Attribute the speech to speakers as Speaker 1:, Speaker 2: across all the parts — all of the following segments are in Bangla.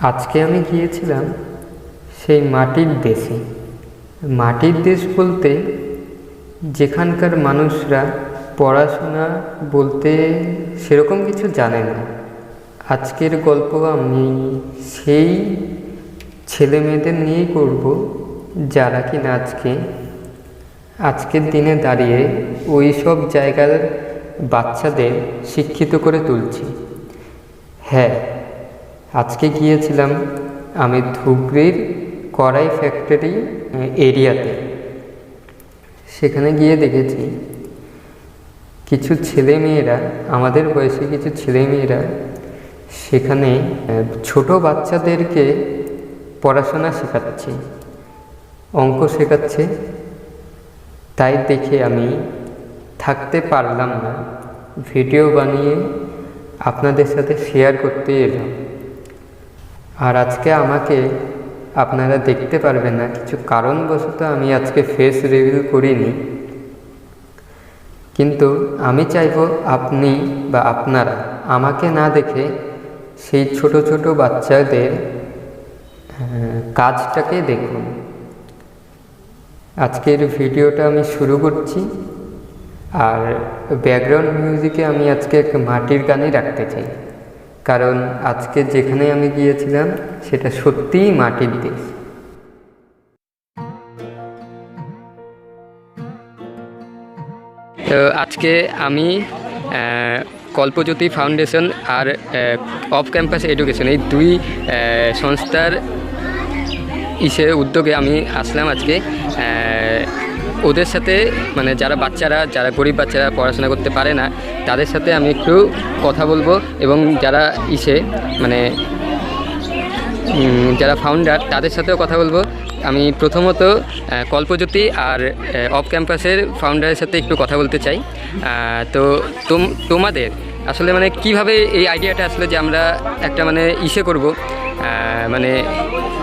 Speaker 1: আজকে আমি গিয়েছিলাম সেই মাটির দেশে। মাটির দেশ বলতে যেখানকার মানুষরা পড়াশোনা বলতে সেরকম কিছু জানে না। আজকের গল্প আমি সেই ছেলে মেয়েদের নিয়েই করব যারা কিনা আজকে, আজকের দিনে দাঁড়িয়ে ওই সব জায়গার বাচ্চাদের শিক্ষিত করে তুলছি। হ্যাঁ আজকে গিয়েছিলাম আমি ধুবড়ির কড়াই ফ্যাক্টরি এরিয়াতে। সেখানে গিয়ে দেখেছি কিছু ছেলে মেয়েরা আমাদের বয়সী কিছু ছেলে মেয়েরা সেখানে ছোট বাচ্চাদেরকে পড়াশোনা শেখাচ্ছে, অঙ্ক শেখাচ্ছে। তাই দেখে আমি থাকতে পারলাম না। ভিডিও বানিয়ে আপনাদের সাথে শেয়ার করতে এলাম। আর আজকে আমাকে আপনারা দেখতে পারবেন না, কিছু কারণবশত আমি আজকে ফেস রিভিল করিনি। কিন্তু আমি চাইব আপনি বা আপনারা আমাকে না দেখে সেই ছোট ছোট বাচ্চাদের কাজটাকে দেখুন। আজকের ভিডিওটা আমি শুরু করছি আর ব্যাকগ্রাউন্ড মিউজিকে আমি আজকে মাটির গানই রাখতে চাই। কারণ আজকে যেখানে আমি গিয়েছিলাম, সেটা সত্যিই মাটির দেশ। তো আজকে আমি কল্পজ্যোতি ফাউন্ডেশন আর অফ ক্যাম্পাস এডুকেশন, এই দুই সংস্থার ইসে উদ্যোগে আমি আসলাম আজকে। ওদের সাথে মানে যারা বাচ্চারা, যারা গরিব বাচ্চারা পড়াশোনা করতে পারে না, তাদের সাথে আমি একটু কথা বলব এবং যারা ইসে মানে যারা ফাউন্ডার তাদের সাথেও কথা বলব। আমি প্রথমত কল্পজ্যোতি আর অফ ক্যাম্পাসের ফাউন্ডারের সাথে একটু কথা বলতে চাই। তো তোম- তোমাদের, আসলে মানে কীভাবে এই আইডিয়াটা আসলে যে আমরা একটা মানে ইসে করব? মানে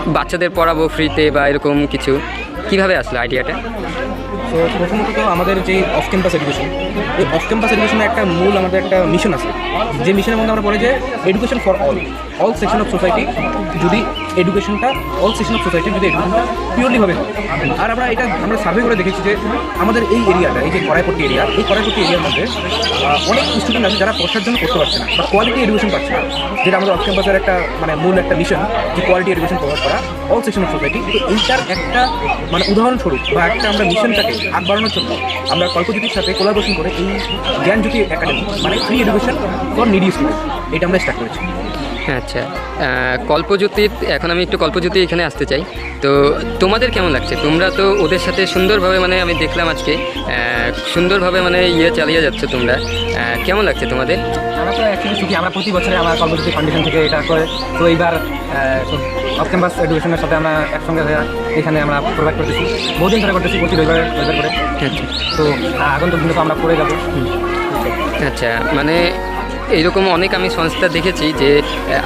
Speaker 1: বাচ্চাদের পড়াবো ফ্রিতে বা এরকম কিছু, কীভাবে আসলো আইডিয়াটা
Speaker 2: তো প্রথমত আমাদের যে অফ ক্যাম্পাস এডুকেশন এই অফ ক্যাম্পাস এডুকেশনের একটা মূল আমাদের একটা মিশন আছে। যে মিশনের মধ্যে আমরা বলি যে education for all all section of society যদি এডুকেশনটা অল সেকশন অফ সোসাইটি যদি এডুকেশনটা পিওরলিভাবে হয় আর আমরা এটা আমরা সার্ভে করে দেখেছি যে আমাদের এই এরিয়াটা এই যে কড়াইপট্টি এরিয়া এই কড়াইপট্টি এরিয়ার মধ্যে অনেক স্টুডেন্ট আছে যারা পড়ার জন্য করতে পারছে না বা কোয়ালিটি এডুকেশন পাচ্ছে না। যেটা আমাদের অফ ক্যাম্পাসের একটা মানে মূল একটা মিশন যে কোয়ালিটি এডুকেশন প্রোভাইড করা অল সেকশন অফ সোসাইটি এইটার একটা মানে উদাহরণস্বরূপ বা একটা আমরা মিশনটাকে আগ বাড়ানোর জন্য আমরা কল্পজ্যোতির সাথে কোলাবোরেশন করে এই জ্ঞানজ্যোতি একাডেমি মানে free education for needy student এটা আমরা স্টার্ট করেছি।
Speaker 1: আচ্ছা আহ, কল্পজ্যোতির এখন আমি একটু কল্পজ্যোতি এখানে আসতে চাই। তো তোমাদের কেমন লাগছে? তোমরা তো ওদের সাথে সুন্দরভাবে মানে আমি দেখলাম আজকে সুন্দরভাবে মানে ইয়ে চালিয়ে যাচ্ছ তোমরা। কেমন লাগছে তোমাদের?
Speaker 2: আমরা তো অ্যাকচুয়ালি সুখী। আমরা প্রতি বছরে আমরা কল্পজ্যোতি ফাউন্ডেশন থেকে এটা করে। তো এইবার অফ ক্যাম্পাস এডুকেশনের সাথে আমরা একসঙ্গে এখানে আমরা প্রোভাইড করতেছি। বহুদিন ধরে করতেছি প্রতি রবিবার রবিবার করে।
Speaker 1: আচ্ছা।
Speaker 2: তো আগন্তুক দিনে তো আমরা পড়ে যাব।
Speaker 1: আচ্ছা মানে এইরকম অনেক আমি সংস্থা দেখেছি যে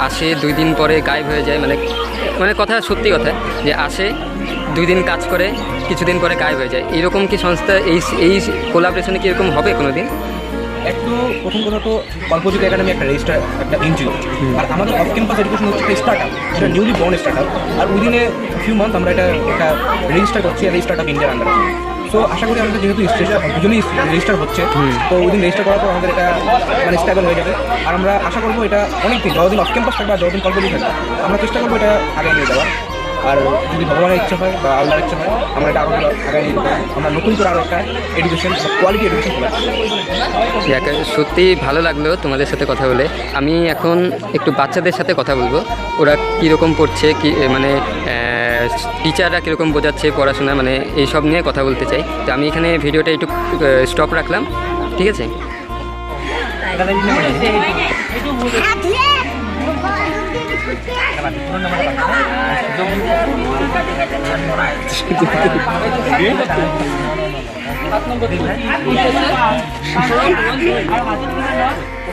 Speaker 1: আসে দুই দিন পরে গায়েব হয়ে যায় মানে মানে কথা সত্যি কথা যে আসে দুই দিন কাজ করে কিছুদিন পরে গায়েব হয়ে যায়। এরকম কি সংস্থা এই এই কোলাবরেশনে কি এরকম হবে কোনো দিন
Speaker 2: একটু প্রথম কথা তো কল্পযুগ একাডেমি একটা রেজিস্টার একটা এনজিও আর আমাদের অফ ক্যাম্পাস এডুকেশন হচ্ছে একটা স্টার্ট আপ এটা নিউলি বর্ন স্টার্ট আপ আর উইদিন এ ফিউ মান্থ আমরা এটা একটা রেজিস্টার করছি স্টার্ট আপ ইন্ডিয়ার আন্ডারে সো আশা করি আমাদের যেহেতু দুজনেই রেজিস্টার হচ্ছে তো উইদিন রেজিস্টার করার পর আমাদের এটা মানে স্টেবল হয়ে যাবে। আর আমরা আশা করব এটা অনেক দিন যতদিন অফ ক্যাম্পাস থাকবে আর যতদিন কল্পজ্যোতি থাকবে আমরা চেষ্টা করব এটা আগে নিয়ে যাওয়ার। আর যদি ভগবানের ইচ্ছা হয় বা আল্লাহর ইচ্ছা হয় আমরা এটা আরও আগে নিয়ে যাব। আমরা নতুন করে আরও একটা এডুকেশন কোয়ালিটি এডুকেশন
Speaker 1: সত্যি ভালো লাগল তোমাদের সাথে কথা বলে। আমি এখন একটু বাচ্চাদের সাথে কথা বলব। ওরা কীরকম পড়ছে কি মানে টিচাররা কীরকম বোঝাচ্ছে পড়াশোনা মানে এইসব নিয়ে কথা বলতে চাই। তো আমি এখানে ভিডিওটা একটু স্টপ রাখলাম, ঠিক আছে?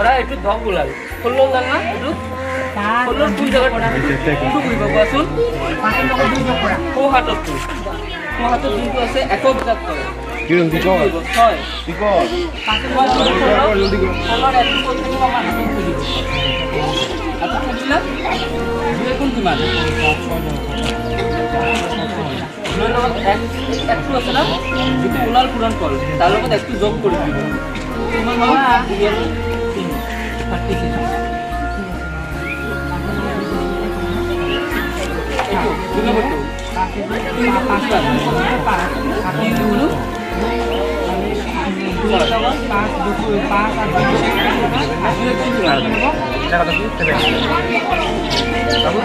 Speaker 3: ধরা একটু ধক ষোল্ল ওলাল না? একটু? ষোল্ল দুই জায়গাত কোনটো কৰিব কোৱাচোন সোঁ হাতত সোঁ হাতত যোনটো আছে এশ বিজাত কৰে খুলিলে দুয়ে কোন কিমান একটো আছে না? যিটো ওলাল পূৰণ কল তাৰ লগত একটো যোগ কৰি দিব। Dengar betul. Pasar.
Speaker 4: Kaki dulu. Pas dukul pas. Hasilnya itu juga. Kita kata
Speaker 3: sih.
Speaker 4: Kamu?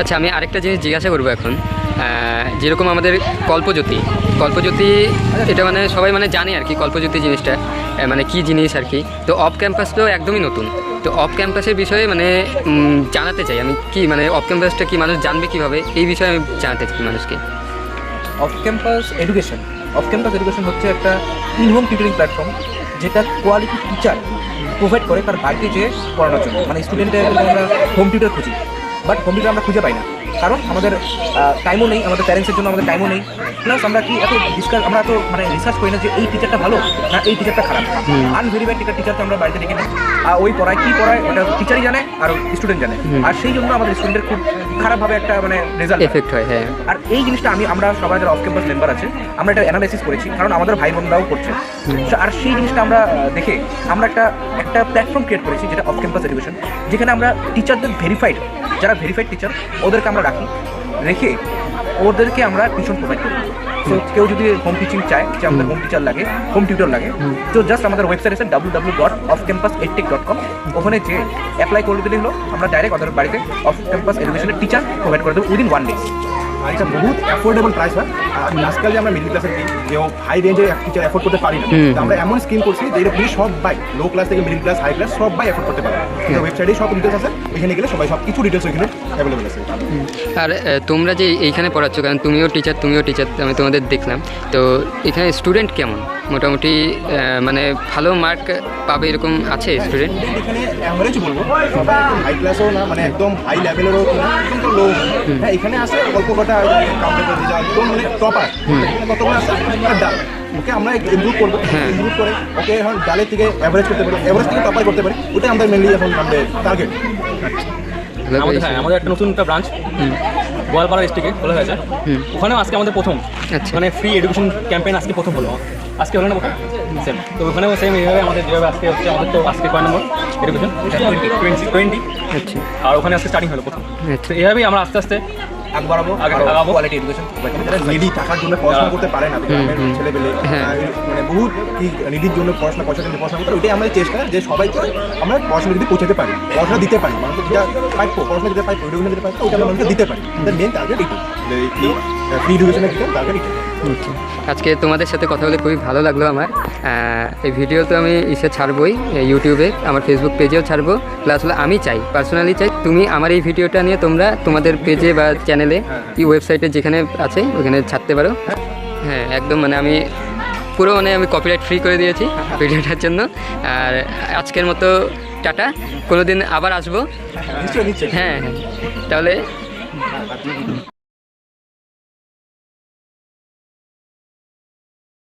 Speaker 1: আচ্ছা আমি আরেকটা জিনিস জিজ্ঞাসা করব এখন। যেরকম আমাদের কল্পজ্যোতি কল্পজ্যোতি, এটা মানে সবাই মানে জানে আর কি কল্পজ্যোতি জিনিসটা মানে কি জিনিস আর কি। তো অফ ক্যাম্পাস তো একদমই নতুন। তো অফ ক্যাম্পাসের বিষয়ে মানে জানাতে চাই আমি কি মানে অফ ক্যাম্পাসটা কি মানুষ জানবে কীভাবে? এই বিষয়ে আমি জানাতে চাই মানুষকে।
Speaker 2: Off campus education off campus education হচ্ছে একটা ইন হোম টিউটরিং প্ল্যাটফর্ম যেটা কোয়ালিটি টিচার প্রোভাইড করে তার বাড়িতে যেয়ে পড়ানোর জন্য। মানে স্টুডেন্টের হোম টিউটার খুঁজি। বাট টিউটার আমরা খুঁজে পাই না। কারণ আমাদের টাইমও নেই আমাদের প্যারেন্টসের জন্য আমাদের টাইমও নেই। প্লাস আমরা কি এত ডিসকাস আমরা তো মানে রিসার্চ করি না যে এই টিচারটা ভালো না এই টিচারটা খারাপ। আনভেরিফাইড টিচার টিচারকে আমরা বাড়িতে ডেকে নিই আর ওই পড়ায় কী পড়ায় ওটা টিচারই জানে আর স্টুডেন্ট জানে। আর সেই জন্য আমাদের স্টুডেন্টের খুব খারাপভাবে একটা মানে রেজাল্ট
Speaker 1: এফেক্ট হয় হ্যাঁ।
Speaker 2: আর এই জিনিসটা আমি আমরা সবাই যারা অফ ক্যাম্পাস মেম্বার আছে আমরা এটা অ্যানালাইসিস করেছি। কারণ আমাদের ভাই বোনরাও করছে আর সেই জিনিসটা আমরা দেখে আমরা একটা একটা প্ল্যাটফর্ম ক্রিয়েট করেছি যেটা অফ ক্যাম্পাস এডুকেশন যেখানে আমরা টিচারদের ভেরিফাইড যারা ভেরিফাইড টিচার ওদেরকে আমরা রাখি, রেখে ওদেরকে আমরা টিউশন প্রোভাইড করি। তো কেউ যদি হোম টিচিং চায়, যে আমাদের হোম টিচার লাগে হোম টিউটর লাগে, তো জাস্ট আমাদের ওয়েবসাইট আছে W W dot off campus edtech dot com ওখানে যে অ্যাপ্লাই করে দিলে হলো, আমরা ডাইরেক্ট ওদের বাড়িতে অফ ক্যাম্পাস এডুকেশনের টিচার প্রোভাইড করে দেবো উইদিন ওয়ান ডে
Speaker 4: এটা বহুত অ্যাফোর্ডেবল প্রাইস হয়। আজকাল যে আমরা মিডল ক্লাসের দিই যে হাই রেঞ্জে টিচার অ্যাফোর্ড করতে পারি না আমরা এমন স্কিম করছি যে এটা পুরো সবাই লো ক্লাস থেকে মিডল ক্লাস হাই ক্লাস সবাই অ্যাফোর্ড করতে পারে। ওয়েবসাইটে সব ডিটেলস আছে ওইখানে গেলে সবাই সব কিছু ডিটেলস ওইখানে অ্যাভেলেবল আছে।
Speaker 1: আর তোমরা যে এইখানে পড়াচ্ছ কারণ তুমিও টিচার তুমিও টিচার আমি তোমাদের দেখলাম তো এখানে স্টুডেন্ট কেমন? মোটামুটি মানে ভালো মার্ক পাবে এরকম আছে স্টুডেন্ট
Speaker 4: এখানে অ্যাভারেজ বলব হাই ক্লাসও না মানে একদম হাই লেভেলেরও কিন্তু লো হ্যাঁ এখানে আছে অল্প কটা কাউন্টার একদম মানে টপার কতগুলো আছে? আর ডাল। ওকে আমরা ইমপ্রুভ করব। ইমপ্রুভ করে ওকে এখন ডালের থেকে অ্যাভারেজ করতে পারি। অ্যাভারেজ থেকে টপার করতে পারি। ওটাই আমাদের মেনলি এখন আমাদের টার্গেট
Speaker 2: আমাদের হ্যাঁ আমাদের একটা নতুন একটা ব্রাঞ্চ গোয়ালপাড়া ডিস্ট্রিক্টে খোলা হয়েছে। ওখানেও আজকে আমাদের প্রথম।
Speaker 1: আচ্ছা।
Speaker 2: মানে ফ্রি এডুকেশন ক্যাম্পেইন আজকে প্রথম হলো। আজকে হলো না প্রথম সেম তো ওখানেও সেম এইভাবে আমাদের যেভাবে আজকে হচ্ছে আমাদের তো আজকে কয় নম্বর? এডুকেশন টোয়েন্টি টোয়েন্টি টোয়েন্টি
Speaker 1: আচ্ছা।
Speaker 2: আর ওখানে আজকে স্টার্টিং হলো প্রথম।
Speaker 1: আচ্ছা।
Speaker 2: তো এইভাবেই আমরা আস্তে আস্তে
Speaker 4: আগ বাড়াবো।
Speaker 2: আগে
Speaker 4: কোয়ালিটি এডুকেশন নিডি টাকার জন্য পড়াশোনা করতে পারে না গ্রামের ছেলেপেলে।
Speaker 1: হ্যাঁ।
Speaker 4: মানে বহুত কি নিডির জন্য পড়াশোনা পয়সা জন্য পড়াশোনা করতে ওইটাই আমাদের চেষ্টা যে সবাইকে আমরা পড়াশোনা যদি পৌঁছাতে পারি পড়াশোনা দিতে পারি মানুষকে যেটা পাইপো পড়াশোনা দিতে পাইপো এডুকেশন দিতে পাইপো ওইটা আমরা দিতে পারি। মেন টার্গেট এই ফ্রি এডুকেশনের।
Speaker 1: আজকে তোমাদের সাথে কথা বলে খুবই ভালো লাগল আমার। এই ভিডিও তো আমি ইসে ছাড়বই ইউটিউবে আমার ফেসবুক পেজেও ছাড়বো। প্লাস হলো আমি চাই পার্সোনালি চাই তুমি আমার এই ভিডিওটা নিয়ে তোমরা তোমাদের পেজে বা চ্যানেলে এই ওয়েবসাইটে যেখানে আছে ওখানে ছাড়তে পারো। হ্যাঁ। একদম মানে আমি পুরো মানে আমি কপিরাইট ফ্রি করে দিয়েছি ভিডিওটার জন্য। আর আজকের মতো টাটা কোনোদিন আবার আসব।
Speaker 4: নিশ্চয়ই
Speaker 1: হ্যাঁ হ্যাঁ। তাহলে